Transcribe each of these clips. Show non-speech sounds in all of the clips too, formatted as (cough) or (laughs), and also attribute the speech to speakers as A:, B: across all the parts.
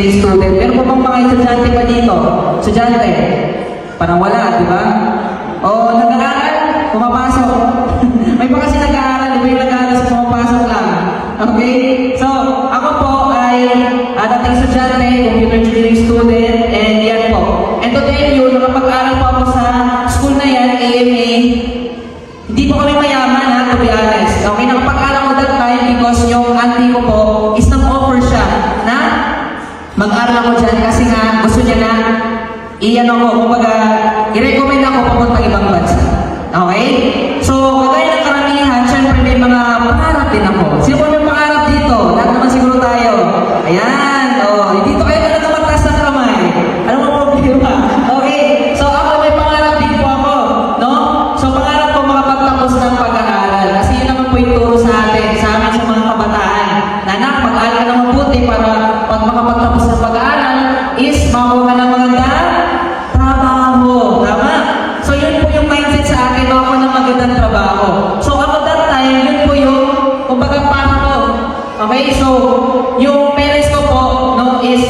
A: student. Meron pa bang mga estudyante pa dito? Estudyante? Parang wala, di ba? O nag-aaral? Pumapasok? (laughs) May pa kasi nag-aaral, may nag-aaral sa pumapasok lang. Okay? Ako, kumbaga, i-recommend ako papuntang ibang bansa. Okay? So, kagaya ng karamihan, syempre may mga pangarap din ako. Sino yung parents ko po, no, is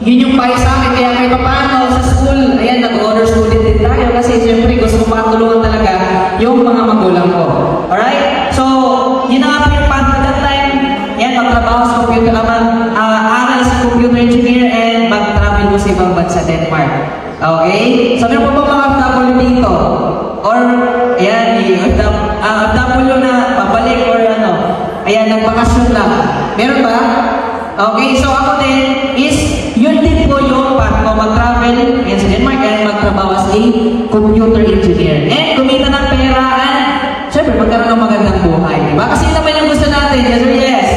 A: yun yung payo sa akin, kaya kahit paano sa school, ayan, nag-honor student din tayo kasi siyempre gusto ko makatulungan talaga yung mga magulang ko. Alright? So, yun po yung path at that time. Yan, magtrabaho sa computer, uh, mag, ah, aral sa computer engineer and mag-travel ko sa ibang bansa, Denmark. Okay? So, meron po ba mga OFW dito? Or, ayan, uh, OFW na pabalik or ano, ayan, nagbakasyon lang. Meron ba? Okay, so ako din is, yun din po yung path ko mag-travel yan sa Denmark and magtrabaho as a computer engineer. And kumita ng pera and syempre magkaroon ng magandang buhay. Diba? Kasi naman yung gusto natin. Yes or yes?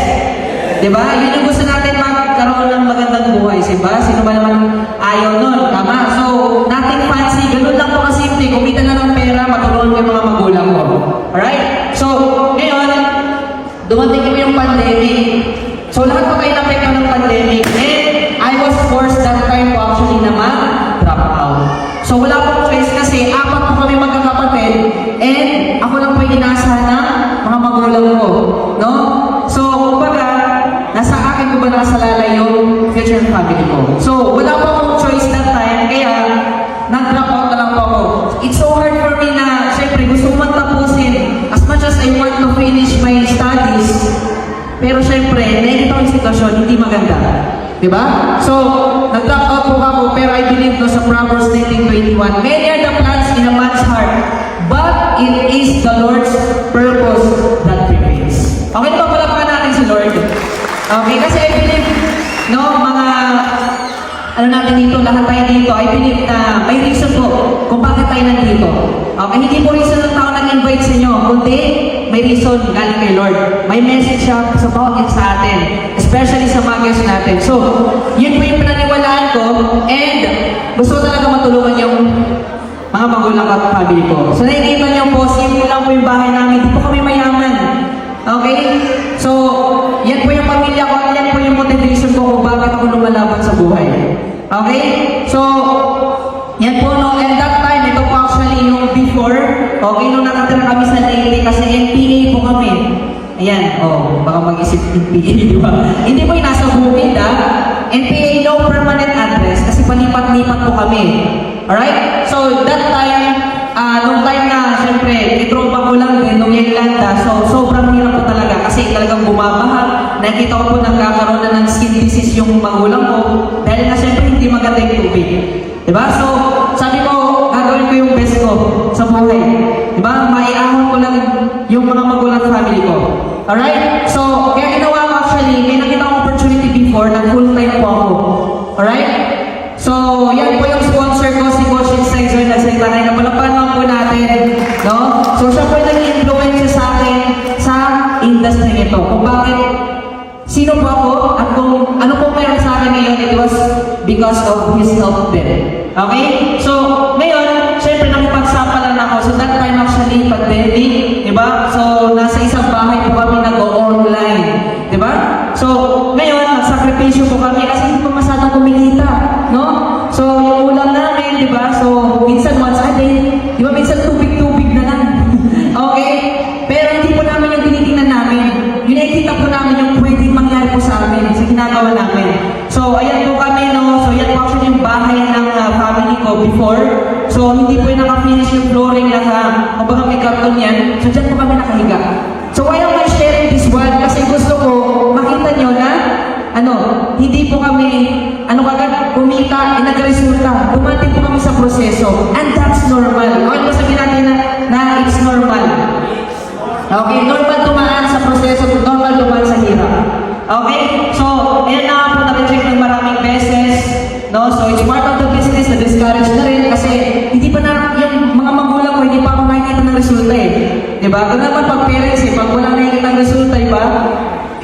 A: Diba? Yun yung gusto natin magkaroon ng magandang buhay. Diba? Sino ba naman ayaw nun? Tama? So, nothing fancy. Ganun lang po kasimple. Kumita na ng pera, matulungan ko yung mga magulang ko. Alright? So, ngayon, dumating po yung pandemic. So lahat po kayo napekto ng pandemic and I was forced that time po actually na mag-drop out. So wala po choice kasi apat po kami magkakapatid and ako lang po yung inaasahan ng mga magulang ko. No? So kumbaga, nasa akin ko ba nakasalalay yung future family ko. So wala po akong choice that time kaya nag-drop sitwasyon, hindi maganda. Diba? So, nag-drop out po ako, pero I believe no, sa Proverbs 19.21, Many are the plans in a man's heart, but it is the Lord's purpose that prevails. Okay ba pala pa natin si Lord? Okay, kasi I believe, no, mga, ano natin dito, lahat tayo dito, I believe na may reason po kung bakit tayo nandito. Okay, hindi po reason ng tao nag-invite sa inyo, kundi may reason galing kay Lord. May message siya sa bawat sa atin, especially sa mga guests natin. So, yun po yung pinaniwalaan ko and gusto talaga matulungan yung mga magulang at family ko. So, nakikita niyo po, simple lang po yung bahay namin. Hindi po kami mayaman. Okay? So, yan po yung pamilya ko, yan po yung motivation ko kung bakit ako lumalaban sa buhay. Okay? So, yan po, no? And that Okay, nung nakatira kami sa Leyte kasi NPA po kami. Ayan, oh, baka mag-isip NPA, (laughs) di ba? Hindi po yung nasa bukid, ah. NPA, no permanent address kasi palipat-lipat po kami. Alright? So, that time, ah, nung time na, syempre, itropa ko lang din nung Yolanda, so sobrang hirap po talaga kasi talagang bumabaha. Nakita ko po nagkakaroon na ng skin disease yung magulang ko dahil na syempre hindi maganda yung tubig. Diba? So, sabi ko, gagawin ko yung best ko sa buhay. Diba? Maiahon ko lang yung mga magulang family ko. Alright? So, kaya ginawa ko actually, may nakita akong opportunity before na full time po ako. Alright? So, yan po yung sponsor ko, si Coach Sexor na sa Itanay. Napalapan lang po natin. No? So, siya po nag-influence sa akin sa industry ito. Kung bakit sino po ako at kung ano po meron sa akin ngayon, it was because of His help din. Okay? So, time actually, may karton yan. So, dyan po kami nakahiga. So, why am I sharing this one? Kasi gusto ko makita nyo na, ano, hindi po kami, ano kagad, kumita, eh, nagresulta. Dumating po kami sa proseso. And that's normal. Okay sabihin natin na, na it's normal? Okay, normal dumaan sa proseso, normal dumaan sa hirap. Okay? So, ayan na po na-reject ng maraming beses. No? So, it's part of the business na discourage na rin kasi hindi pa na, yung mga magulang ko, hindi pa ako ng resulta eh. Diba? Kung naman pag parents eh, pag walang nakikita ng resulta, iba,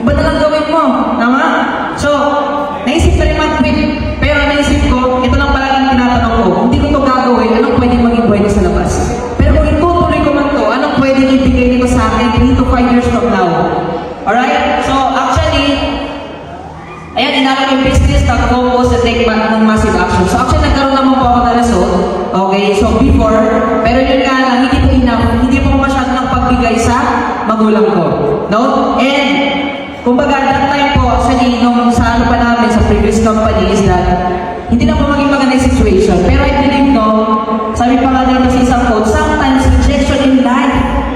A: iba na lang gawin mo. Tama?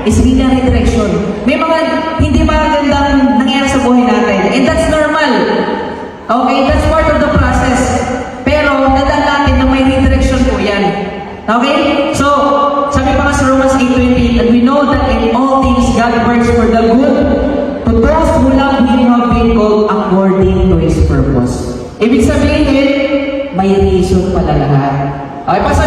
A: Is really redirection. May mga hindi magandang nangyayari sa buhay natin. And that's normal. Okay, that's part of the process. Pero, nadal natin na may redirection po yan. Okay? So, sabi pa sa Romans 8.20, and we know that in all things God works for the good to those who love Him who have been called according to His purpose. Ibig sabihin, may reason pala lahat. Okay, pasabi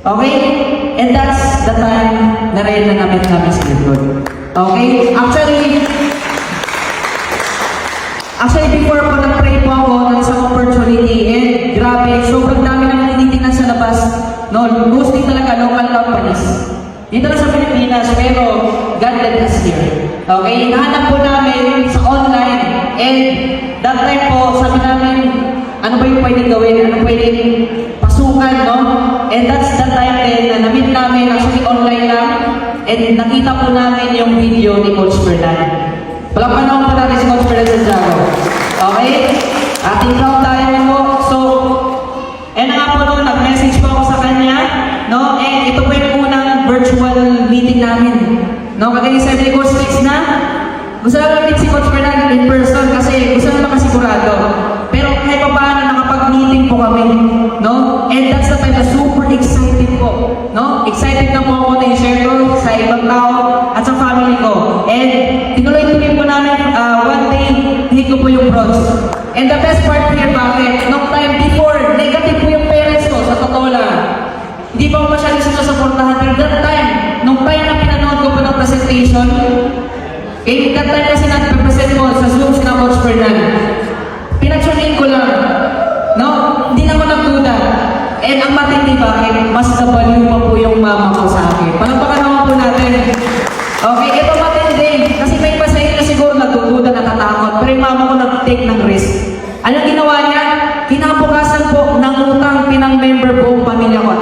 A: Okay? And that's the time na rin na namit namin si Lord. Okay? Actually, Actually, before po nag-pray po ako ng isang opportunity and grabe, sobrang dami nang tinitingnan sa labas. No, mostly talaga local companies. Dito lang sa Pilipinas, pero God led us here. Okay, hinahanap po namin sa online and that time po, sabi namin, ano ba yung pwedeng gawin? Ano pwedeng pasukan, no? And that's the time din na na-meet namin, actually online lang, and nakita po namin yung video ni Coach Fernand. Palakpan naman po natin si Coach Fernand Santiago. Okay? Ating proud tayo po. So, eh na nga po noon, nag-message po ako sa kanya, no? And ito po yung unang virtual meeting namin. No? Kagaya sabi ni Coach Fix na, gusto lang meet si Coach Fernand in person kasi gusto na makasigurado. Pero kahit pa paano, nakapag-meeting po kami. Excited po. No? Excited na po ako na i-share ko sa ibang tao at sa family ko. And tinuloy-tuloy po namin uh, one day, hindi ko po yung bronze. And the best part here, bakit? Nung time before, negative po yung parents ko, sa totoo lang. Hindi pa ako masyado sinusuportahan. Pero that time, nung time na pinanood ko po ng presentation, eh, that time kasi nag-present ko sa Zoom si na Coach Fernand. Pinatunin ko lang. No? And ang matindi bakit, mas nabaliw pa po yung mama ko sa akin. Palagpakan naman po natin. Okay, ito matindi. Kasi may iba sa inyo siguro nagdududa, natatakot. Pero yung mama ko nag-take ng risk. Anong ginawa niya? Kinabukasan po ng utang pinang-member buong pamilya ko.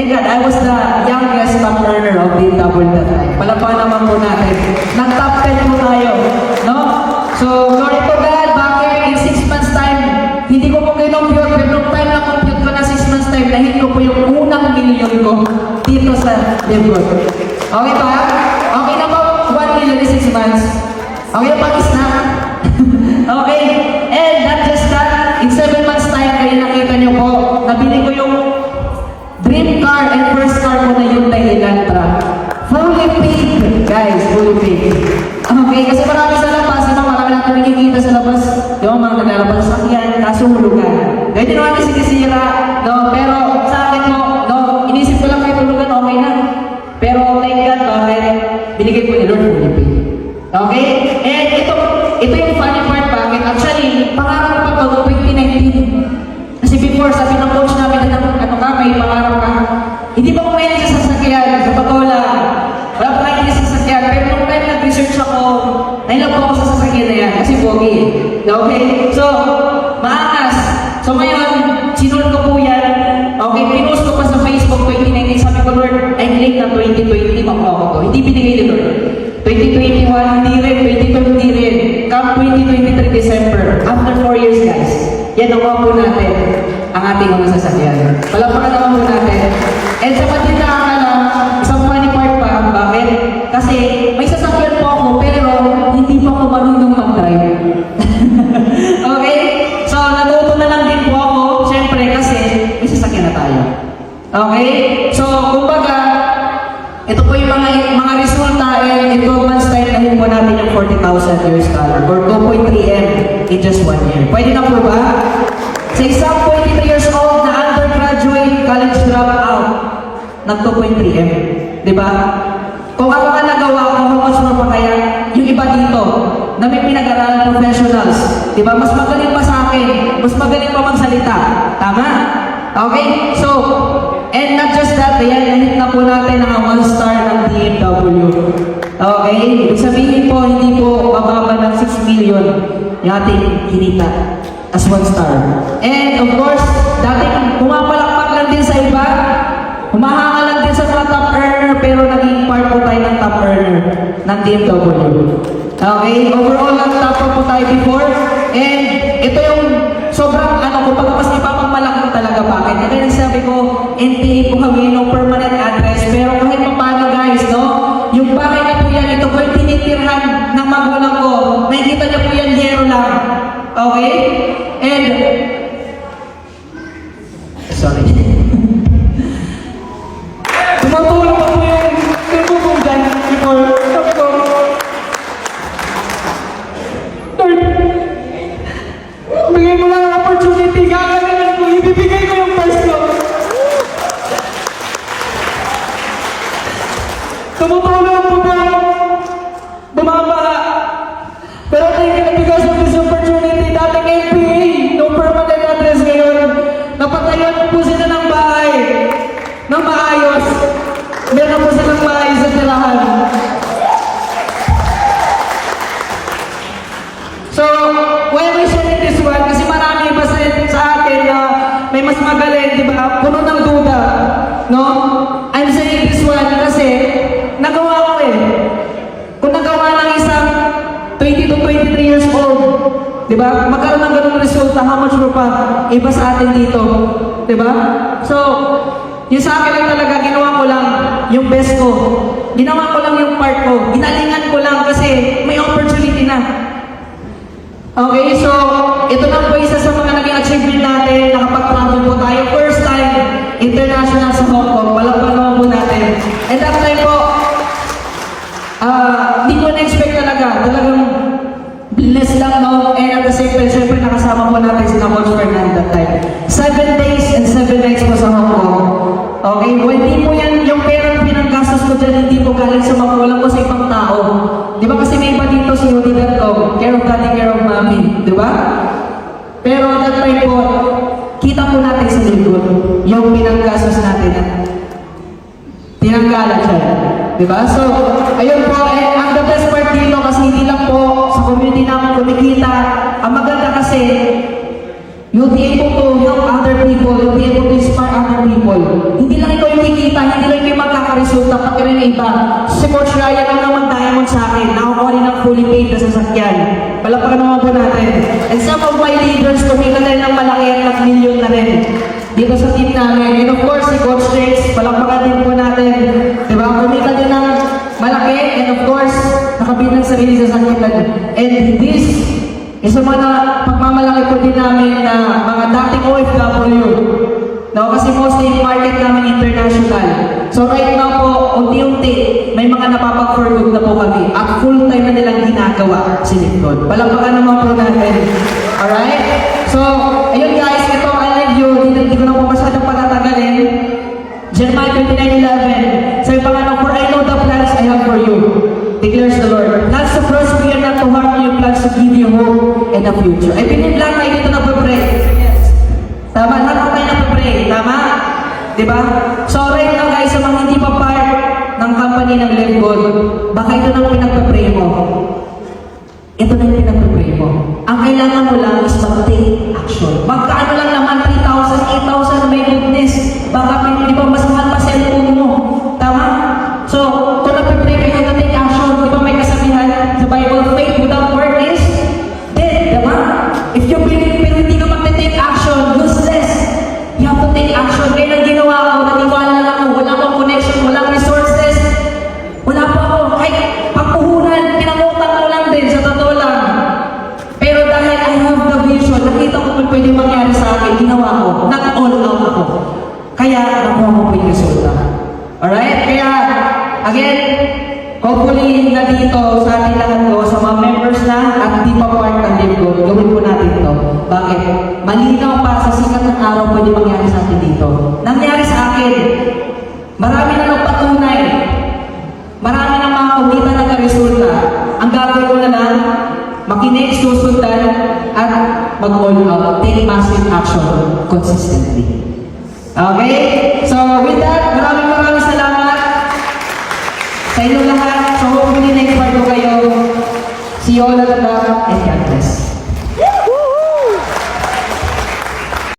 A: Thank God, I was the youngest top earner of DMW that time. Palakpan naman po natin. Nag-top 10 po tayo. No? So, glory to God, bakit in 6 months time, hindi ko po kinompute, pero nung time na compute ko na 6 months time, nahit ko po yung unang million ko dito sa Lebron. Okay ba? Okay na ba 1 million in 6 months? Okay pag dream car and first car ko na Hyundai Elantra. Fully paid, guys, fully paid. Okay, kasi marami sa labas, ano, marami natin nakikita sa labas. Di ba, mga naglalabas sa sakyan, kaso hulugan. Ganyan naman kasi sinisira, no, pero sa akin mo, no, inisip ko lang kayo hulugan, okay na. Pero thank God, bakit? Binigay ko ni Lord fully paid. Okay? And ito, ito yung funny part, bakit? Actually, pangarap pa to 2019. Kasi before, sabi ng coach namin, ano, ano ka, may pangarap ka. Hindi ba kumain sa sasakyan? Sa totoo lang. Wala pa kayo sa sasakyan. Pero nung time nag-research ako, nailap ako sa sasakyan na yan. Kasi pogi eh. Okay? So, maangas. So ngayon, sinunod ko po yan. Okay, pinost ko pa sa Facebook 2019. Sabi ko, Lord, I claim na 2020 makuha ko to. Hindi binigay ni Lord. 2021, hindi rin. 2022, hindi rin. Come 2023 December. After 4 years, guys. Yan nakuha po natin ang ating mga sasakyan. Palapakan naman po natin. And sa pati nakakala, isang funny part pa, bakit? Kasi may sasakyan hindi pa ako marunong mag-drive. (laughs) okay? So, natuto na lang din po ako, syempre, kasi may sasakyan na tayo. Okay? So, kumbaga, ito po yung mga mga resulta eh, in 12 months time nahin po natin yung 40,000 US dollar or 2.3 M in just one year. Pwede na po ba? Sa isang 23 years old na undergraduate college dropout, nag 2.3 M. Di ba? Kung ako nga nagawa ko, how much more kaya na may pinag-aralan professionals. Di ba? Mas magaling pa sa akin. Mas magaling pa magsalita. Tama? Okay? So, and not just that, ayan, nahit na po natin ang one star ng DMW. Okay? Ibig sabihin po, hindi po bababa ng 6 million yung ating kinita as one star. And of course, dating pumapalakpak lang din sa iba, humahanga lang din sa mga top earner, pero naging part po tayo ng top earner ng DMW. Okay? Overall, ang top po tayo before. And ito yung sobrang ano ko, pag mas ipapagmalaki talaga bakit. Kaya sabi ko, NTA po kami, no permanent address. Pero kahit pa paano guys, no? So, yung sa akin lang talaga, ginawa ko lang yung best ko. Ginawa ko lang yung part ko. Ginalingan ko lang kasi may opportunity na. Okay, so ito na po isa sa mga naging achievement natin. Nakapag-travel po tayo. First time, international sa Hong Kong. Palakpan naman po natin. And that time po, ah, hindi ko na-expect talaga. Talagang blessed lang, no? At time, syempre nakasama po natin si Coach Fernand that time. Seven days and seven nights po sa Hong. Okay, well, hindi po yan, yung perang pinanggastos ko dyan, hindi po galing sa mga walang ko sa ibang tao. Di ba kasi may iba dito si Odi Berto, care of daddy, care of mommy. Di ba? Pero that time po, kita po natin sa lingkod, yung pinanggastos natin. Tinanggalan siya. Di ba? So, ayun po, eh, ang the best part dito kasi hindi lang po sa community namin kumikita. Ang kasi, you'll be able to help other people, you'll be able to inspire other people. Hindi lang ikaw yung kikita, hindi lang ikaw yung magkakaresulta, pati rin iba. Si Coach Ryan lang naman diamond sa akin, nakakuha rin ng fully paid na sasakyan. Palapakan naman po natin. And some of my leaders, kumita na rin ng malaki at nag-million na rin dito sa team namin. And of course, si Coach Jakes, palakpakan din po natin. Diba? Kumita din ng malaki and of course, nakabit ng sarili sa sakyan. And this is sa mga pagmamalaki po din namin na mga dating OFW. No, kasi mostly market namin international. So right now po, unti-unti, may mga napapag-forgood na po kami. At full time na nilang ginagawa si Lindon. Palakpakan naman po natin. Alright? So, ayun guys, ito, love you. Hindi, ko na po masyadong patatagalin. Jeremiah 29.11 Sabi pa nga For I know the plans I have for you, declares the and a future. I believe lang tayo dito na pray. Tama, lahat tayo na-pray. Tama? Diba? So right now guys, sa mga hindi pa part ng company ng Live Good, baka ito nang pinagpa-pray mo. Ito na yung pinagpa-pray mo. Ang kailangan mo lang is mag-take action. Magkaano lang naman, 3,000, 8,000, my goodness. Baka may, di ba, mas mahal pa cellphone mo. Tama? So, dito sa ating lahat ko, sa mga members na at di pa part ng Live Good, gawin po natin to. Bakit? Malinaw pa sa sikat ng araw pwede mangyari sa atin dito. Nangyari sa akin, marami na nagpatunay Marami na mga kumita na resulta. Ang gagawin ko na lang, makinig, susundan, at mag-all out. Take massive action consistently. Okay? So, with that, maraming maraming salamat sa inyong lahat. See you all at the and God bless.